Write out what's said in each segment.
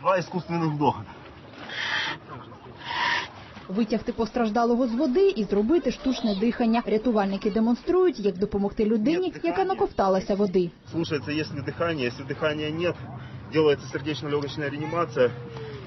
Два искусственных вдоха. Витягти постраждалого з води і зробити штучне дихання. Рятувальники демонструють, як допомогти людині, яка наковталася води. Слушается, если дыхание, если дыхания нет, делается сердечно-легочная реанимация,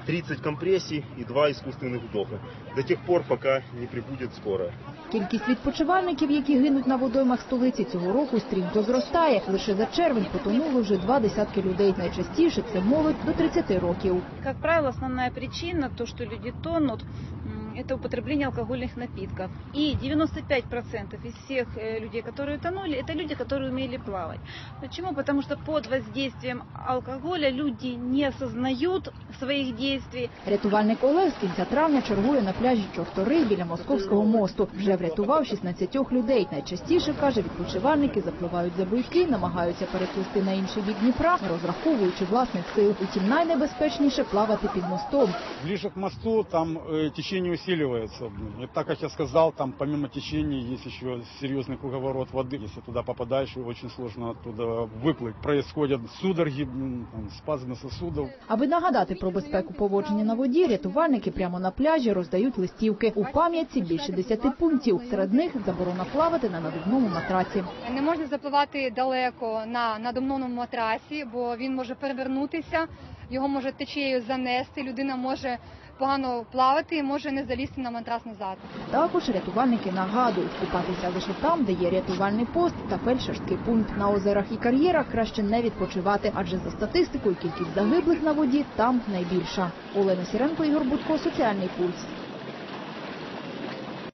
30 компрессий и два искусственных вдоха. До тех пор, пока не прибудет скорая. Кількість відпочивальників, які гинуть на водоймах столиці цього року, стрімко зростає. Лише за червень потонули вже два десятки людей. Найчастіше це молодь до 30 років. Как правило, основна причина, то, що люди тонут, м, это употребление алкогольных напитков. И 95% из всех э, людей, которые тонули, это люди, которые умели плавать. Почему? Потому что под воздействием алкоголя люди не осознают своих действий, Рятувальник Олег з кінця травня чергує на пляжі Чортори біля Московського мосту. Вже врятував 16 людей. Найчастіше, каже, відпочивальники запливають за буйки, намагаються переплисти на інший бік Дніпра, не розраховуючи власних сил. Утім, найнебезпечніше плавати під мостом. Ближе к мосту там э, течение усиливается. И так как я сказал, там помимо течения есть еще серьезный круговорот воды. Если туда попадаешь, очень сложно оттуда выплыть. Происходят судороги, м, там, спазмы сосудов. Аби нагадати про безпеку поводження на воді, рятувальники прямо на пляжі роздають листівки. У пам'ятці більше 10 пунктів. Серед них заборона плавати на надувному матраці. Не можна запливати далеко на надомному матрасі, бо він може перевернутися, його може течією занести, людина може погано плавати і може не залізти на матрас назад. Також рятувальники нагадують купатися лише там, де є рятувальний пост та фельдшерський пункт. На озерах і кар'єрах краще не відпочивати, адже за статистикою кількість загиблих на воді там найбільша. Олена Сіренко, Ігор Будко, Соціальний пульс.